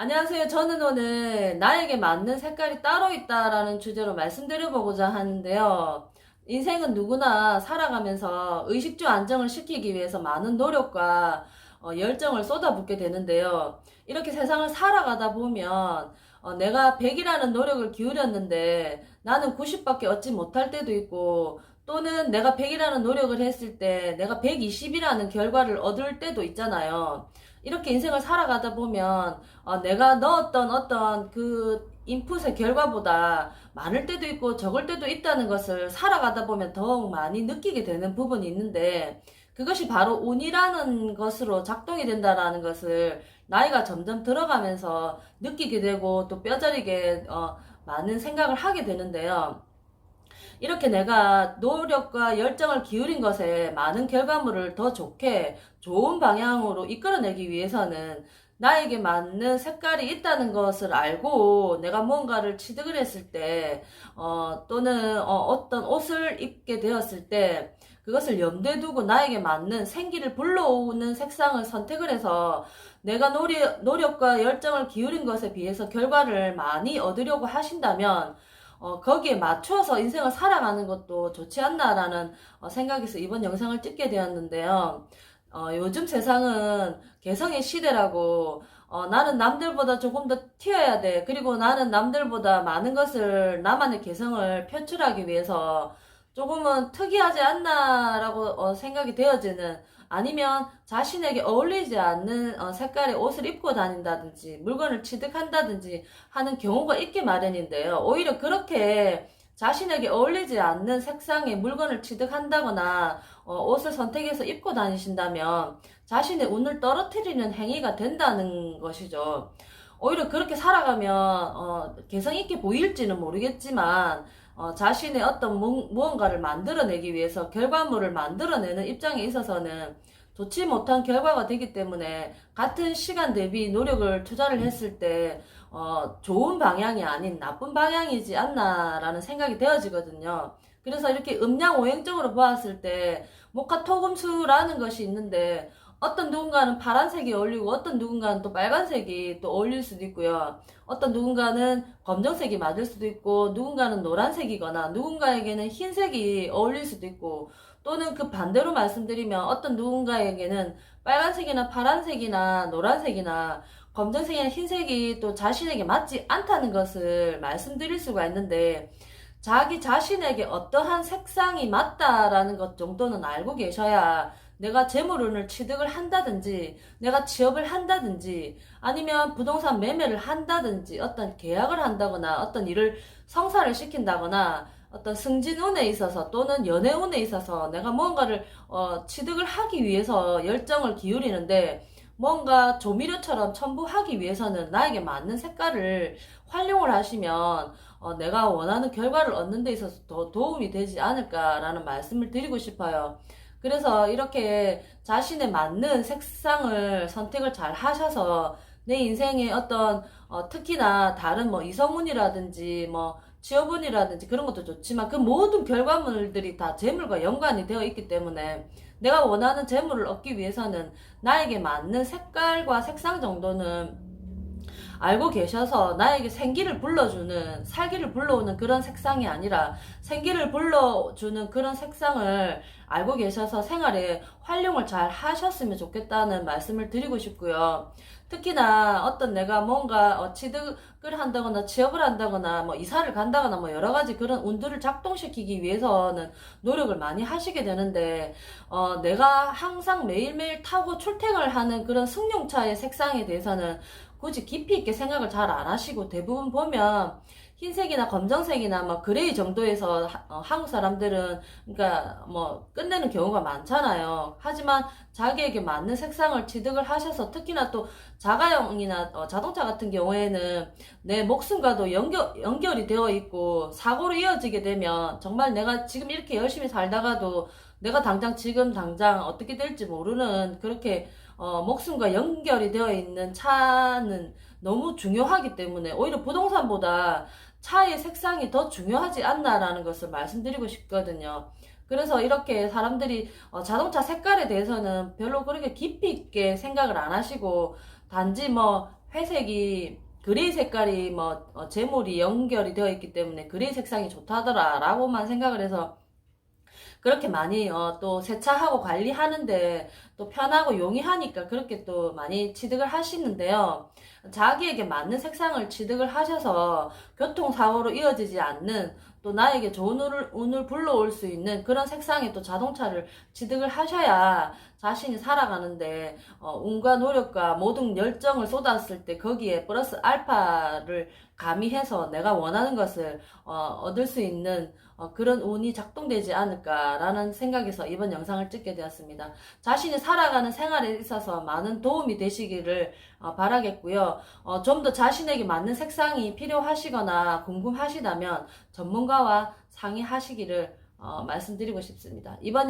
안녕하세요. 저는 오늘 나에게 맞는 색깔이 따로 있다라는 주제로 말씀드려보고자 하는데요. 인생은 누구나 살아가면서 의식주 안정을 시키기 위해서 많은 노력과 어, 열정을 쏟아붓게 되는데요. 이렇게 세상을 살아가다 보면 어, 내가 100이라는 노력을 기울였는데 나는 90밖에 얻지 못할 때도 있고 또는 내가 100이라는 노력을 했을 때 내가 120이라는 결과를 얻을 때도 있잖아요. 이렇게 인생을 살아가다 보면 어, 내가 넣었던 어떤 그 인풋의 결과보다 많을 때도 있고 적을 때도 있다는 것을 살아가다 보면 더욱 많이 느끼게 되는 부분이 있는데 그것이 바로 운이라는 것으로 작동이 된다라는 것을 나이가 점점 들어가면서 느끼게 되고 또 뼈저리게 어, 많은 생각을 하게 되는데요. 이렇게 내가 노력과 열정을 기울인 것에 많은 결과물을 더 좋게 좋은 방향으로 이끌어내기 위해서는 나에게 맞는 색깔이 있다는 것을 알고 내가 뭔가를 취득을 했을 때, 어, 또는 어, 떤 옷을 입게 되었을 때 그것을 염두에 두고 나에게 맞는 생기를 불러오는 색상을 선택을 해서 내가 노력, 노력과 열정을 기울인 것에 비해서 결과를 많이 얻으려고 하신다면 어, 거기에 맞춰서 인생을 살아가는 것도 좋지 않나라는 어, 생각에서 이번 영상을 찍게 되었는데요. 어, 요즘 세상은 개성의 시대라고 어, 나는 남들보다 조금 더 튀어야 돼. 그리고 나는 남들보다 많은 것을 나만의 개성을 표출하기 위해서 조금은 특이하지 않나라고 어, 생각이 되어지는 아니면 자신에게 어울리지 않는 어, 색깔의 옷을 입고 다닌다든지 물건을 취득한다든지 하는 경우가 있기 마련인데요. 오히려 그렇게 자신에게 어울리지 않는 색상의 물건을 취득한다거나 어, 옷을 선택해서 입고 다니신다면 자신의 운을 떨어뜨리는 행위가 된다는 것이죠. 오히려 그렇게 살아가면 어, 개성 있게 보일지는 모르겠지만 어, 자신의 어떤 무, 무언가를 만들어내기 위해서 결과물을 만들어내는 입장에 있어서는 좋지 못한 결과가 되기 때문에 같은 시간 대비 노력을 투자를 했을 때 어, 좋은 방향이 아닌 나쁜 방향이지 않나라는 생각이 되어지거든요. 그래서 이렇게 음양 오행적으로 보았을 때 모카 토금수라는 것이 있는데 어떤 누군가는 파란색이 어울리고 어떤 누군가는 또 빨간색이 또 어울릴 수도 있고요. 어떤 누군가는 검정색이 맞을 수도 있고 누군가는 노란색이거나 누군가에게는 흰색이 어울릴 수도 있고 또는 그 반대로 말씀드리면 어떤 누군가에게는 빨간색이나 파란색이나 노란색이나 검정색이나 흰색이 또 자신에게 맞지 않다는 것을 말씀드릴 수가 있는데 자기 자신에게 어떠한 색상이 맞다라는 것 정도는 알고 계셔야 내가 재물운을 취득을 한다든지, 내가 취업을 한다든지, 아니면 부동산 매매를 한다든지, 어떤 계약을 한다거나, 어떤 일을 성사를 시킨다거나, 어떤 승진운에 있어서 또는 연애운에 있어서 내가 뭔가를 어, 취득을 하기 위해서 열정을 기울이는데 뭔가 조미료처럼 첨부하기 위해서는 나에게 맞는 색깔을 활용을 하시면 어, 내가 원하는 결과를 얻는 데 있어서 더 도움이 되지 않을까라는 말씀을 드리고 싶어요. 그래서 이렇게 자신에 맞는 색상을 선택을 잘 하셔서 내 인생의 어떤 어, 특히나 다른 뭐 이성운이라든지 뭐 취업운이라든지 그런 것도 좋지만 그 모든 결과물들이 다 재물과 연관이 되어 있기 때문에 내가 원하는 재물을 얻기 위해서는 나에게 맞는 색깔과 색상 정도는 알고 계셔서 나에게 생기를 불러주는 살기를 불러오는 그런 색상이 아니라 생기를 불러주는 그런 색상을 알고 계셔서 생활에 활용을 잘 하셨으면 좋겠다는 말씀을 드리고 싶고요. 특히나 어떤 내가 뭔가 어, 취득을 한다거나 취업을 한다거나 뭐 이사를 간다거나 뭐 여러 가지 그런 운들을 작동시키기 위해서는 노력을 많이 하시게 되는데 어, 내가 항상 매일매일 타고 출퇴근을 하는 그런 승용차의 색상에 대해서는 굳이 깊이 있게 생각을 잘 안 하시고 대부분 보면 흰색이나 검정색이나 뭐 그레이 정도에서 하, 어, 한국 사람들은 그러니까 뭐 끝내는 경우가 많잖아요. 하지만 자기에게 맞는 색상을 취득을 하셔서 특히나 또 자가용이나 어, 자동차 같은 경우에는 내 목숨과도 연결, 연결이 되어 있고 사고로 이어지게 되면 정말 내가 지금 이렇게 열심히 살다가도 내가 당장 지금 당장 어떻게 될지 모르는 그렇게 어, 목숨과 연결이 되어 있는 차는 너무 중요하기 때문에 오히려 부동산보다 차의 색상이 더 중요하지 않나라는 것을 말씀드리고 싶거든요. 그래서 이렇게 사람들이 어, 자동차 색깔에 대해서는 별로 그렇게 깊이 있게 생각을 안 하시고 단지 뭐 회색이 그레이 색깔이 뭐 어, 재물이 연결이 되어 있기 때문에 그레이 색상이 좋다더라 라고만 생각을 해서 그렇게 많이 어, 또 세차하고 관리하는데 또 편하고 용이하니까 그렇게 또 많이 취득을 하시는데요. 자기에게 맞는 색상을 취득을 하셔서 교통사고로 이어지지 않는 또 나에게 좋은 운을, 운을 불러올 수 있는 그런 색상의 또 자동차를 취득을 하셔야 자신이 살아가는데 어, 운과 노력과 모든 열정을 쏟았을 때 거기에 플러스 알파를 가미해서 내가 원하는 것을 어, 얻을 수 있는 어, 그런 운이 작동되지 않을까라는 생각에서 이번 영상을 찍게 되었습니다. 자신이 살아가는 생활에 있어서 많은 도움이 되시기를 어, 바라겠고요. 어, 좀 더 자신에게 맞는 색상이 필요하시거나 궁금하시다면 전문가와 상의하시기를 어, 말씀드리고 싶습니다. 이번